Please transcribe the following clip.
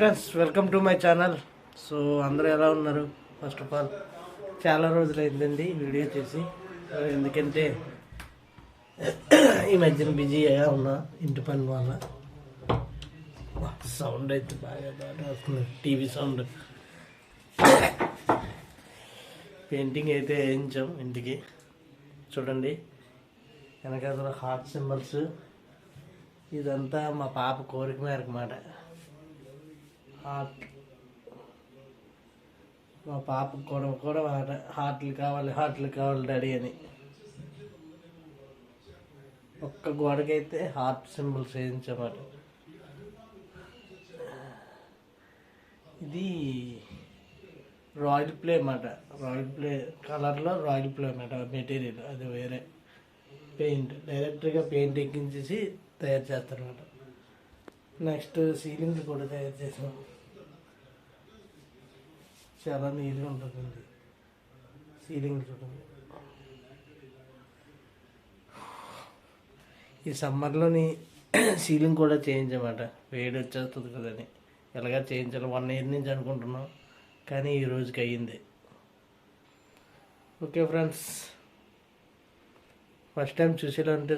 Friends welcome to my channel so అందరూ ఎలా ఉన్నారు? ఫస్ట్ ఆఫ్ ఆల్ చాలా రోజులు అయిందండి వీడియో చేసి. ఎందుకంటే ఈ మధ్యన బిజీగా ఉన్నా ఇంటి పని వల్ల. సౌండ్ అయితే బాగా బాగా వస్తుంది. టీవీ సౌండ్ పెయింటింగ్ అయితే వేయించాం ఇంటికి. చూడండి వెనకాల హార్ట్ సింబల్స్. ఇదంతా మా పాప కోరిక మేరకు మాట. మా పాపకు కూడా కూడా హార్ట్- హార్ట్లు కావాలి హార్ట్లు కావాలి డాడీ అని. ఒక్క గోడకైతే హార్ట్ సింబల్స్ వేయించమాట. ఇది రాయల్ ప్లే అన్నమాట. రాయల్ ప్లే కలర్లో రాయల్ ప్లే అన్నమాట మెటీరియల్. అది వేరే పెయింట్. డైరెక్ట్గా పెయింట్ ఎక్కించేసి తయారు చేస్తారన్నమాట. నెక్స్ట్ సీలింగ్ కూడా తయారు చేసాం. చాలా నీట్గా ఉంటుందండి. సీలింగ్ చూడండి. ఈ సమ్మర్లోని సీలింగ్ కూడా చేయించమాట వేడి వచ్చేస్తుంది కదని ఎలాగా చేయించాలి వన్ ఇయర్ నుంచి అనుకుంటున్నాం. కానీ ఈ రోజుకి అయ్యింది. Okay friends. ఫస్ట్ టైం చూసేలా ఉంటే